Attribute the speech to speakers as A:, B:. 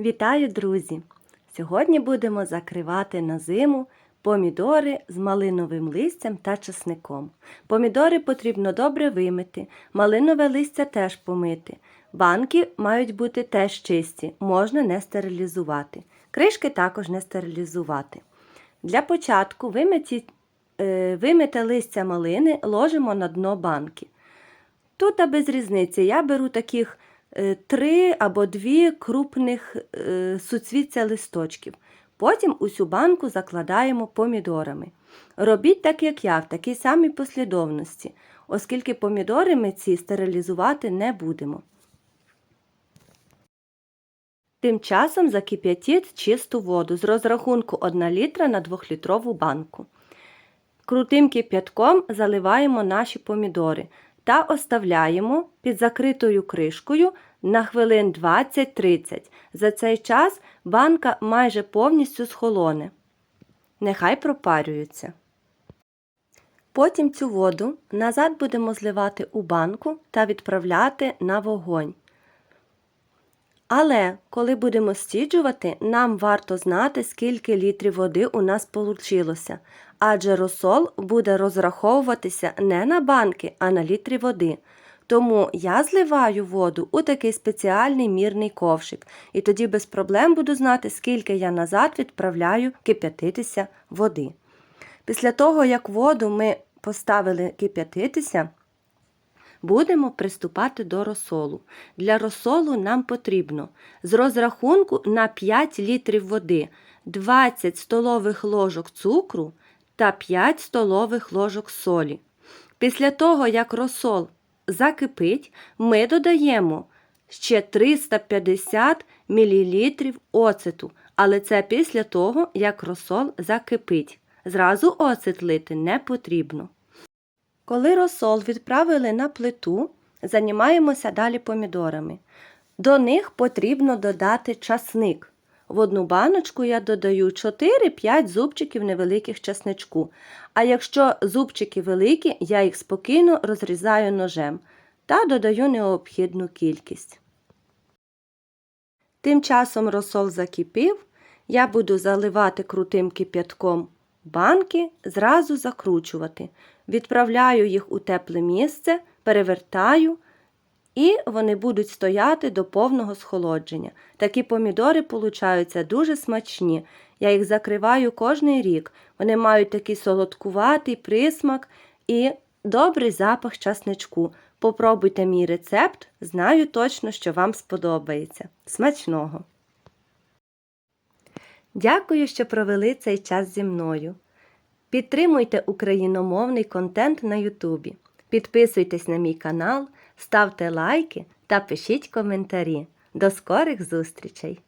A: Вітаю, друзі! Сьогодні будемо закривати на зиму помідори з малиновим листям та чесником. Помідори потрібно добре вимити, малинове листя теж помити. Банки мають бути теж чисті, можна не стерилізувати. Кришки також не стерилізувати. Для початку вимиті, е, вимите листя малини ложимо на дно банки. Тут а без різниці. Я беру таких три або дві крупних е, суцвіття листочків. Потім усю банку закладаємо помідорами. Робіть так, як я, в такій самій послідовності, оскільки помідори ми ці стерилізувати не будемо. Тим часом закип'ятіть чисту воду з розрахунку 1 літра на 2-літрову банку. Крутим кип'ятком заливаємо наші помідори та оставляємо під закритою кришкою на хвилин 20-30. За цей час банка майже повністю схолоне. Нехай пропарюється. Потім цю воду назад будемо зливати у банку та відправляти на вогонь. Але коли будемо стіджувати, нам варто знати, скільки літрів води у нас вийшло, адже розсол буде розраховуватися не на банки, а на літрі води. Тому я зливаю воду у такий спеціальний мірний ковшик, і тоді без проблем буду знати, скільки я назад відправляю кип'ятитися води. Після того, як воду ми поставили кип'ятитися, Будемо приступати до розсолу. Для розсолу нам потрібно з розрахунку на 5 літрів води 20 столових ложок цукру та 5 столових ложок солі. Після того, як розсол закипить, ми додаємо ще 350 мл оцету, але це після того, як розсол закипить. Зразу оцет лити не потрібно. Коли розсол відправили на плиту, займаємося далі помідорами. До них потрібно додати часник. В одну баночку я додаю 4-5 зубчиків невеликих часничку. А якщо зубчики великі, я їх спокійно розрізаю ножем та додаю необхідну кількість. Тим часом розсол закипів, я буду заливати крутим кип'ятком банки, зразу закручувати. Відправляю їх у тепле місце, перевертаю, і вони будуть стояти до повного схолодження. Такі помідори получаються дуже смачні. Я їх закриваю кожний рік. Вони мають такий солодкуватий присмак і добрий запах часничку. Попробуйте мій рецепт, знаю точно, що вам сподобається. Смачного! Дякую, що провели цей час зі мною. Підтримуйте україномовний контент на Ютубі. Підписуйтесь на мій канал, ставте лайки та пишіть коментарі. До скорих зустрічей!